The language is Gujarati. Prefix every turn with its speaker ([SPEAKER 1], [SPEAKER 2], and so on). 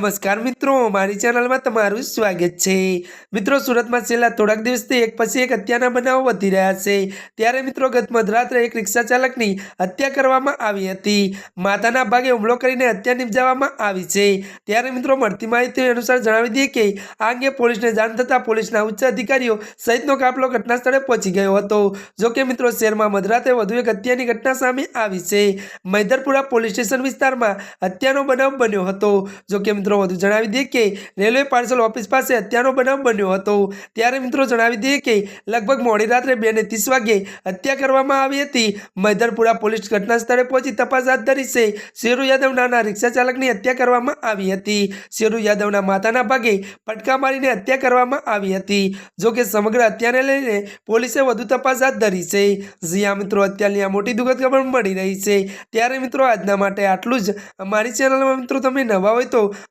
[SPEAKER 1] નમસ્કાર મિત્રો, મારી ચેનલમાં તમારું સ્વાગત છે. મિત્રો, સુરતમાં છેલ્લા થોડાક દિવસથી એક પછી એક હત્યાના બનાવો વધી રહ્યા છે. ત્યારે મિત્રો, ગત મધરાત્રે એક રિક્ષા ચાલકની હત્યા કરવામાં આવી હતી. માતાના ભાગે હુમલો કરીને હત્યા નિપજાવવામાં આવી છે. ત્યારે મિત્રો, મળતી માહિતી અનુસાર જણાવી દઈએ કે આ અંગે પોલીસને જાણ થતાં પોલીસના ઉચ્ચ અધિકારીઓ સહિતનો કાફલો ઘટના સ્થળે પહોંચી ગયો હતો. જો કે મિત્રો, શહેરમાં મધરાત્રે વધુ એક હત્યાની ઘટના સામે આવી છે. મૈદરપુરા પોલીસ સ્ટેશન વિસ્તારમાં હત્યાનો બનાવ બન્યો હતો. જો કે મિત્રો, વધુ જણાવી દઈએ કે રેલવે પાર્સલ ઓફિસ પાસે હત્યાનો બનાવ બન્યો હતો. ત્યારે મિત્રો જણાવી દઈએ કે લગભગ મોડી રાત્રે બે ને ત્રીસ વાગે હત્યા કરવામાં આવી હતી. મૈદરપુરા પોલીસ ઘટના સ્થળે પહોંચી તપાસ હાથ ધરી છે. શેરુ યાદવ નાના રિક્ષા ચાલકની હત્યા કરવામાં આવી હતી. શેરુ યાદવના માતાના ભાગે પટકા મારીને હત્યા કરવામાં આવી હતી. જોકે સમગ્ર હત્યાને લઈને પોલીસે વધુ તપાસ હાથ ધરી છે. જ્યાં મિત્રો, અત્યારની આ મોટી દુઃખદ ખબર મળી રહી છે. ત્યારે મિત્રો, આજના માટે આટલું જ. અમારી ચેનલમાં મિત્રો, તમે નવા હોય તો